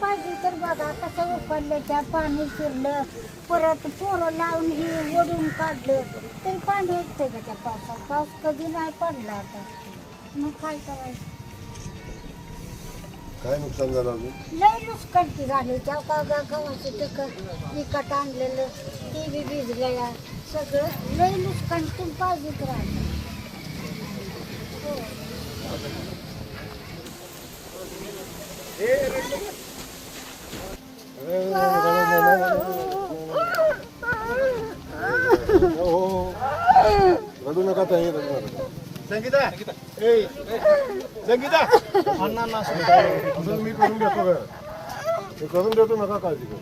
पाहिजे तर बघा कसं उकडलं त्या पाणी शिरलं परत पोरं लावून ही ओढून काढलं तरी पाणी येते का त्या पावसात? पाऊस कधी नाही पडला आता. मग काय करायचं? काय नुकसान झालं अजून? लय नुसकंती झाली. त्या का गा गव्हाचं ते विकत आणलेलं ते बी भिजलेलं सगळं लय नुसकंती पाहिजेच राहिलं हो अरे, अरे, अरे, अरे, अरे, अरे. हो, हो, हो. रडू नका ताई रडू नका संगीता. संगीता. असं मी करून देतो का मी करून देतो नका काळजी करू.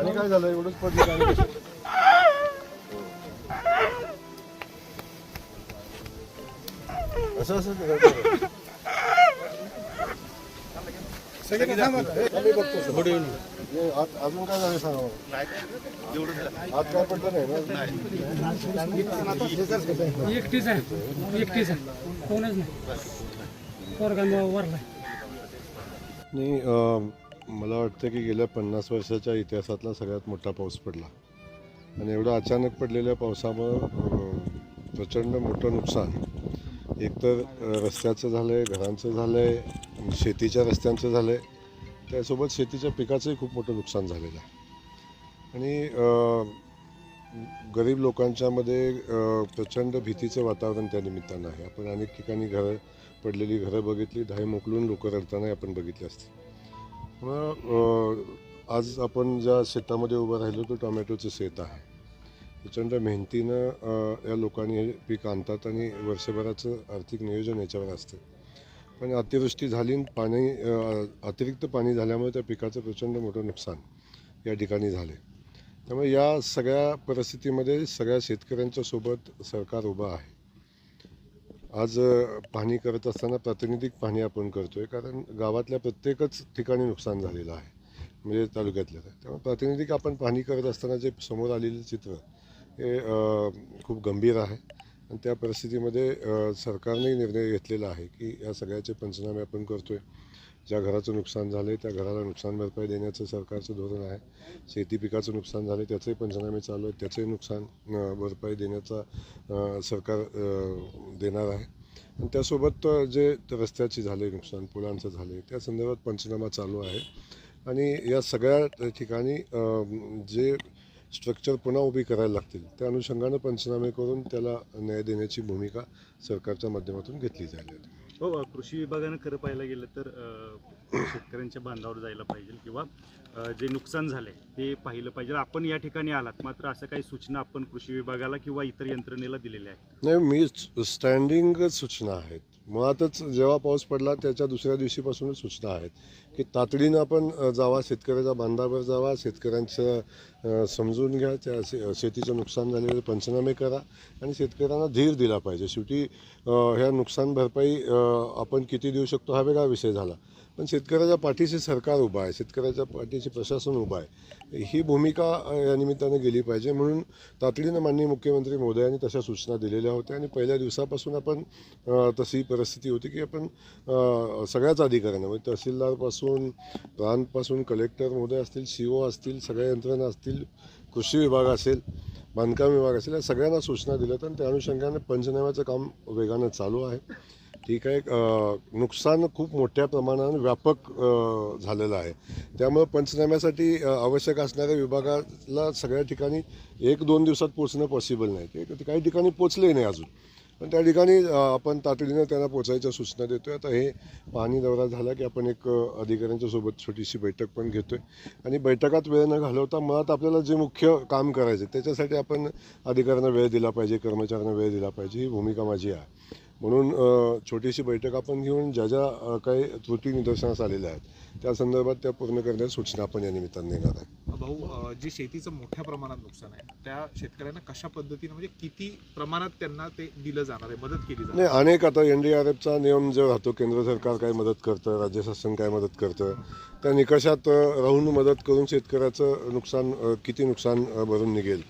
आणि काय झालं? एवढंच पडलं. असं असं ते मी बघतो. आत- अजून काय झालं सांगा मला. आत काय पडलं नाही ना? एकटीच आहे. एकटीच आहे. कोणच नाही. पोरगा वरला. नाही अं, मला वाटतं की गेल्या पन्नास वर्षाच्या इतिहासातला सगळ्यात मोठा पाऊस पडला. आणि एवढं अचानक पडलेल्या पावसामुळं अं, प्रचंड मोठं नुकसान. एकतर अं, रस्त्याचं झालं आहे घरांचं झालं आहे शेतीच्या रस्त्यांचं झालं आहे त्यासोबत शेतीच्या पिकाचंही खूप मोठं नुकसान झालेलं आहे. आणि गरीब लोकांच्यामध्ये प्रचंड भीतीचं वातावरण त्या निमित्तानं आहे. आपण अनेक ठिकाणी घरं पडलेली घरं बघितली धाय मोकलून लोक रडतानाही आपण बघितले असते. मग आज आपण ज्या शेतामध्ये उभं राहिलो तो टोमॅटोचं शेत आहे. प्रचंड मेहनतीनं या लोकांनी हे पीक आणतात आणि वर्षभराचं आर्थिक नियोजन याच्यावर असतं. पण अतिवृष्टी झाली आणि पाणी अतिरिक्त पाणी झाल्यामुळे त्या पिकाचं प्रचंड मोठं नुकसान या ठिकाणी झाले. त्यामुळे या सगळ्या परिस्थितीमध्ये सगळ्या शेतकऱ्यांच्या सोबत सरकार उभं आहे. आज पाणी पाहणी करत असताना प्रातिनिधिक पाहणी आपण करतो आहे कारण गावातल्या प्रत्येकच ठिकाणी नुकसान झालेलं आहे म्हणजे तालुक्यातल्या. त्यामुळे प्रातिनिधिक आपण पाहणी करत असताना जे समोर आलेलं चित्र हे खूप गंभीर आहे. आणि त्या परिस्थितीमध्ये सरकारने निर्णय घेतलेला आहे की या सगळ्याचे पंचनामे आपण करतो आहे ज्या घराचं नुकसान झालं आहे त्या घराला नुकसान भरपाई देण्याचं सरकारचं धोरण आहे. शेती पिकाचं नुकसान झालं त्याचेही पंचनामे चालू आहेत. त्याचंही नुकसान भरपाई देण्याचा सरकार देणार आहे. आणि त्यासोबत जे रस्त्याचे झाले नुकसान पुलांचं झाले त्या संदर्भात पंचनामा चालू आहे. आणि या सगळ्या ठिकाणी जे स्ट्रक्चर पुन्हा उभी करायला लागतील. त्या अनुषंगानं पंचनामे करून त्याला न्याय देण्याची भूमिका सरकारच्या माध्यमातून घेतली जाईल. हो कृषी विभागानं खरं पाहायला गेलं तर शेतकऱ्यांच्या बांधावर जायला पाहिजे किंवा जे नुकसान झालंय ते पाहिलं पाहिजे. आपण या ठिकाणी आलात मात्र असं काही सूचना आपण कृषी विभागाला किंवा इतर यंत्रणेला दिलेल्या आहेत. नाही मी स्टँडिंगच सूचना आहेत. मुळातच जेव्हा पाऊस पडला त्याच्या दुसऱ्या दिवशीपासूनच सूचना आहेत. की तातडीनं आपण जावा शेतकऱ्याच्या बांधावर जावा शेतकऱ्यांचं समजून घ्या त्या शे शेतीचं नुकसान झालेलं पंचनामे करा आणि शेतकऱ्यांना धीर दिला पाहिजे. शेवटी ह्या नुकसान भरपाई आपण किती देऊ शकतो हा वेगळा विषय झाला. पण शेतकऱ्याच्या पाठीशी सरकार उभा आहे शेतकऱ्याच्या पाठीशी प्रशासन उभं आहे. ही भूमिका या निमित्तानं गेली पाहिजे. म्हणून तातडीनं माननीय मुख्यमंत्री मोदयांनी तशा सूचना दिलेल्या होत्या आणि पहिल्या दिवसापासून आपण तशी परिस्थिती होती की आपण सगळ्याच अधिकाऱ्यांना म्हणजे तहसीलदारपासून प्रांतपासून कलेक्टर महोदय असतील सी ओ असतील सगळ्या यंत्रणा असतील कृषी विभाग असेल बांधकाम विभाग असेल या सगळ्यांना सूचना दिल्यात आणि त्या अनुषंगाने पंचनाम्याचं काम वेगानं चालू आहे. ठीक आहे नुकसान खूप मोठ्या प्रमाणात व्यापक झालेलं आहे. त्यामुळे पंचनाम्यासाठी आवश्यक असणाऱ्या विभागाला सगळ्या ठिकाणी एक दोन दिवसात पोचणं पॉसिबल नाही. ते काही ठिकाणी पोचले नाही अजून. पण त्या ठिकाणी आपण तातडीनं त्यांना पोचायच्या सूचना देतोय. आता हे पाहणी दौरा झाला की आपण एक अधिकाऱ्यांच्यासोबत अधिकाऱ्यांच्या सोबत छोटीशी बैठक पण घेतोय. आणि बैठकात वेळ न घालवता मुळात आपल्याला जे मुख्य काम करायचे त्याच्यासाठी आपण अधिकाऱ्यांना वेळ दिला पाहिजे कर्मचाऱ्यांना वेळ दिला पाहिजे. ही भूमिका माझी आहे. म्हणून छोटीशी बैठक आपण घेऊन ज्या ज्या काही त्रुटी निदर्शनास आलेल्या आहेत त्या संदर्भात त्या पूर्ण करण्याच्या सूचना आपण या निमित्ताने देणार आहे. भाऊ जे शेतीचं मोठ्या प्रमाणात नुकसान आहे त्या शेतकऱ्यांना कशा पद्धतीने म्हणजे किती प्रमाणात त्यांना ते दिलं जाणार आहे मदत केली जाणार नाही अनेक आता एन डी आर एफचा नियम जो राहतो केंद्र सरकार काय मदत करतं राज्य शासन काय मदत करतं त्या निकषात राहून मदत करून शेतकऱ्याचं नुकसान किती नुकसान भरून निघेल.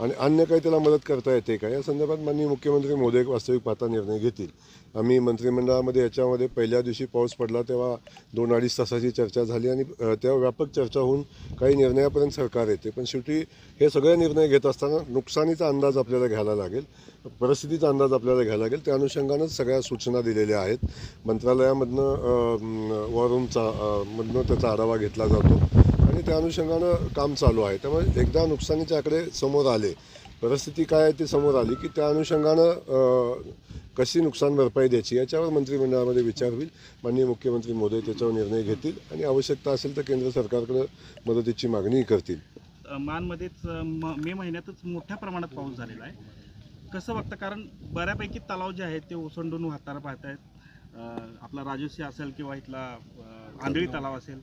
आणि अन्य काही त्याला मदत करता येते का? या संदर्भात माननीय मुख्यमंत्री मोदी एक वास्तविक पाहता निर्णय घेतील. आम्ही मंत्रिमंडळामध्ये याच्यामध्ये पहिल्या दिवशी पाऊस पडला तेव्हा दोन अडीच तासाची चर्चा झाली आणि तेव्हा व्यापक चर्चा होऊन काही निर्णयापर्यंत सरकार येते. पण शेवटी हे सगळे निर्णय घेत असताना नुकसानीचा अंदाज आपल्याला घ्यायला लागेल परिस्थितीचा अंदाज आपल्याला घ्यायला लागेल. त्या अनुषंगानंच सगळ्या सूचना दिलेल्या आहेत. मंत्रालयामधनं अ, म, वॉरूमचा मधनं त्याचा आढावा घेतला जातो. त्या अनुषंगानं काम चालू आहे. त्यामुळे एकदा नुकसानीचे आकडे समोर आले परिस्थिती काय आहे ती समोर आली की त्या अनुषंगानं कशी नुकसान भरपाई द्यायची याच्यावर मंत्रिमंडळामध्ये विचार होईल. माननीय मुख्यमंत्री मोदी त्याच्यावर निर्णय घेतील आणि आवश्यकता असेल तर केंद्र सरकारकडे मदतीची मागणी करतील. मानमध्येच म- मे महिन्यातच मोठ्या प्रमाणात पाऊस झालेला आहे. कसं वाटतं कारण बऱ्यापैकी तलाव जे आहेत ते ओसंडून वाहताना पाहत आहेत आपला राजोशी असेल किंवा इथला आंधळी तलाव असेल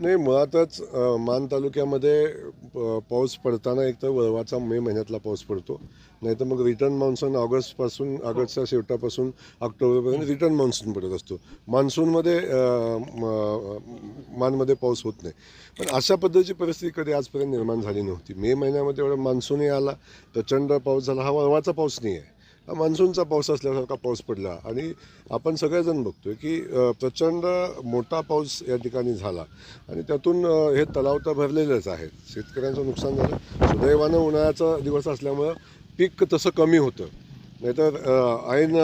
नाही मुळातच मान तालुक्यामध्ये प- पाऊस पडताना एक तर वळवाचा मे महिन्यातला पाऊस पडतो. नाही तर मग रिटर्न मान्सून ऑगस्टपासून ऑगस्टच्या शेवटापासून ऑक्टोबरपर्यंत रिटर्न मान्सून पडत असतो. मान्सूनमध्ये मानमध्ये पाऊस होत नाही. पण अशा पद्धतीची परिस्थिती कधी आजपर्यंत निर्माण झाली नव्हती. मे महिन्यामध्ये एवढा मान्सूनही आला प्रचंड पाऊस झाला. हा वळवाचा पाऊस नाही आहे मान्सूनचा पाऊस असल्यासारखा पाऊस पडला. आणि आपण सगळेजण बघतोय की प्रचंड मोठा पाऊस या ठिकाणी झाला. आणि त्यातून हे तलाव तर भरलेलेच आहेत. शेतकऱ्यांचं नुकसान झालं. सुदैवानं उन्हाळ्याचा दिवस असल्यामुळं पीक तसं कमी होतं. नाहीतर ऐन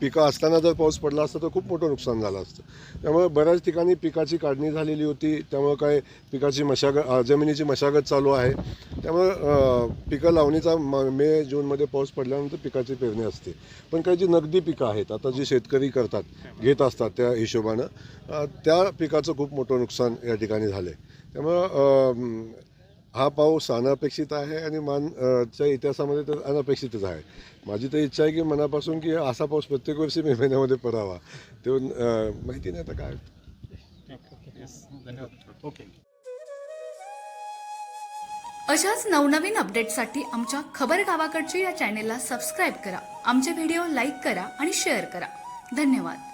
पिकं असताना जर पाऊस पडला असता तर खूप मोठं नुकसान झालं असतं. त्यामुळे बऱ्याच ठिकाणी पिकाची काढणी झालेली होती. त्यामुळं काय पिकाची मशागत जमिनीची मशागत चालू आहे. त्यामुळं पिकं लावणीचा म मे जूनमध्ये पाऊस पडल्यानंतर पिकाची पेरणी असते. पण काही जी नगदी पिकं आहेत आता जी शेतकरी करतात घेत असतात त्या हिशोबानं त्या पिकाचं खूप मोठं नुकसान या ठिकाणी झालं आहे त्यामुळं हा पाऊस अनपेक्षित आहे आणि मान च्या इतिहासामध्ये तर अनपेक्षितच आहे. माझी तर इच्छा आहे की मनापासून की असा पाऊस प्रत्येक वर्षी मे महिन्यामध्ये पडावा. ते माहिती नाही आता काय. धन्यवाद. ओके अशाच नवनवीन अपडेटसाठी आमच्या खबर गावाकडची या चॅनेलला सबस्क्राईब करा. आमचे व्हिडिओ लाईक करा आणि शेअर करा. धन्यवाद.